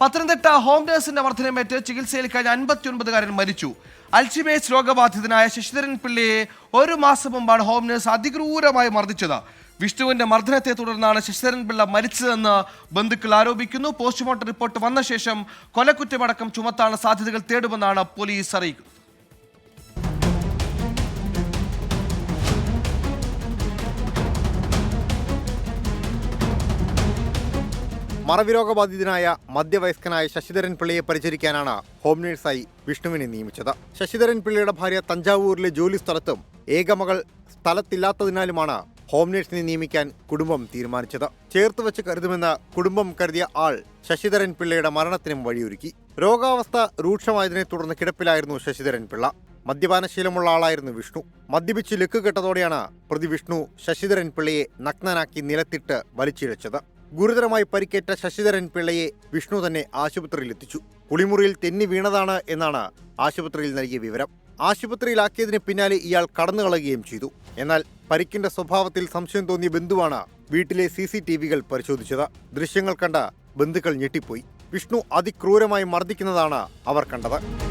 Pathanamthitta home നഴ്സിന്റെ മർദ്ദനമേറ്റ് ചികിത്സയിൽ കഴിഞ്ഞ അൻപത്തിയൊൻപതുകാരൻ മരിച്ചു. അൽഷിമേഴ്സ് രോഗബാധിതനായ ശശിധരൻ പിള്ളയെ ഒരു മാസം മുമ്പാണ് ഹോം നഴ്സ് അതിക്രൂരമായി മർദ്ദിച്ചത്. വിഷ്ണുവിന്റെ മർദ്ദനത്തെ തുടർന്നാണ് ശശിധരൻ പിള്ള മരിച്ചതെന്ന് ബന്ധുക്കൾ ആരോപിക്കുന്നു. പോസ്റ്റ്മോർട്ടം റിപ്പോർട്ട് വന്ന ശേഷം കൊലക്കുറ്റമടക്കം ചുമത്താനുള്ള സാധ്യതകൾ തേടുമെന്നാണ് പോലീസ് അറിയിക്കുന്നത്. മറവിരോഗബാധിതനായ മധ്യവയസ്കനായ ശശിധരൻ പിള്ളയെ പരിചരിക്കാനാണ് ഹോം നേഴ്സായി വിഷ്ണുവിനെ നിയമിച്ചത്. ശശിധരൻ പിള്ളയുടെ ഭാര്യ തഞ്ചാവൂരിലെ ജോലി സ്ഥലത്തും ഏകമകൾ സ്ഥലത്തില്ലാത്തതിനാലുമാണ് ഹോം നേഴ്സിനെ നിയമിക്കാൻ കുടുംബം തീരുമാനിച്ചത്. ചേർത്ത് വെച്ച് കരുതുമെന്ന് കുടുംബം കരുതിയ ആൾ ശശിധരൻ പിള്ളയുടെ മരണത്തിനും വഴിയൊരുക്കി. രോഗാവസ്ഥ രൂക്ഷമായതിനെ തുടർന്ന് കിടപ്പിലായിരുന്നു ശശിധരൻ പിള്ള. മദ്യപാനശീലമുള്ള ആളായിരുന്നു വിഷ്ണു. മദ്യപിച്ച് ലെക്ക് കെട്ടതോടെയാണ് പ്രതി വിഷ്ണു ശശിധരൻ പിള്ളയെ നഗ്നനാക്കി നിലത്തിട്ട് വലിച്ചിഴച്ചത്. ഗുരുതരമായി പരിക്കേറ്റ ശശിധരൻ പിള്ളയെ വിഷ്ണു തന്നെ ആശുപത്രിയിൽ എത്തിച്ചു കുളിമുറിയിൽ തെന്നി വീണതാണ് എന്നാണ് ആശുപത്രിയിൽ നൽകിയ വിവരം. ആശുപത്രിയിലാക്കിയതിന് പിന്നാലെ ഇയാൾ കടന്നു കളയുകയും ചെയ്തു. എന്നാൽ പരിക്കിന്റെ സ്വഭാവത്തിൽ സംശയം തോന്നിയ ബന്ധുവാണ് വീട്ടിലെ സി സി ടി വികൾ പരിശോധിച്ചത്. ദൃശ്യങ്ങൾ കണ്ട ബന്ധുക്കൾ ഞെട്ടിപ്പോയി. വിഷ്ണു അതിക്രൂരമായി മർദ്ദിക്കുന്നതാണ് അവർ കണ്ടത്.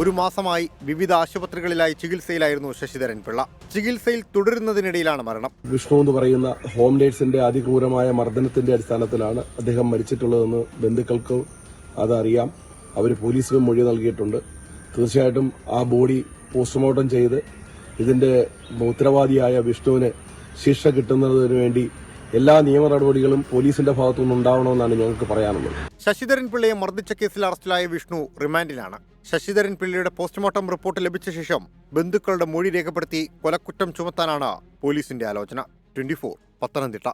ഒരു മാസമായി വിവിധ ആശുപത്രികളിലായി ചികിത്സയിലായിരുന്നു ശശിധരൻ പിള്ള. ചികിത്സയിൽ തുടരുന്നതിനിടയിലാണ് മരണം. വിഷ്ണു എന്ന് പറയുന്ന ഹോം നേഴ്സിന്റെ അതിക്രൂരമായ മർദ്ദനത്തിന്റെ അടിസ്ഥാനത്തിലാണ് അദ്ദേഹം മരിച്ചിട്ടുള്ളതെന്ന് ബന്ധുക്കൾക്ക് അതറിയാം. അവർ പോലീസിനും മൊഴി നൽകിയിട്ടുണ്ട്. തീർച്ചയായിട്ടും ആ ബോഡി പോസ്റ്റ്മോർട്ടം ചെയ്ത് ഇതിന്റെ ഉത്തരവാദിയായ വിഷ്ണുവിന് ശിക്ഷ കിട്ടുന്നതിന് വേണ്ടി എല്ലാ നിയമ നടപടികളും പോലീസിന്റെ ഭാഗത്തുനിന്ന് ഉണ്ടാവണമെന്നാണ് ഞങ്ങൾക്ക് പറയാനുള്ളത്. ശശിധരൻ പിള്ളയെ മർദ്ദിച്ച കേസിൽ അറസ്റ്റിലായ വിഷ്ണു റിമാൻഡിലാണ്. ശശിധരൻ പിള്ളയുടെ പോസ്റ്റ്മോർട്ടം റിപ്പോർട്ട് ലഭിച്ച ശേഷം ബന്ധുക്കളുടെ മൊഴി രേഖപ്പെടുത്തി കൊലക്കുറ്റം ചുമത്താനാണ് പോലീസിന്റെ ആലോചന. ട്വന്റി പത്തനംതിട്ട.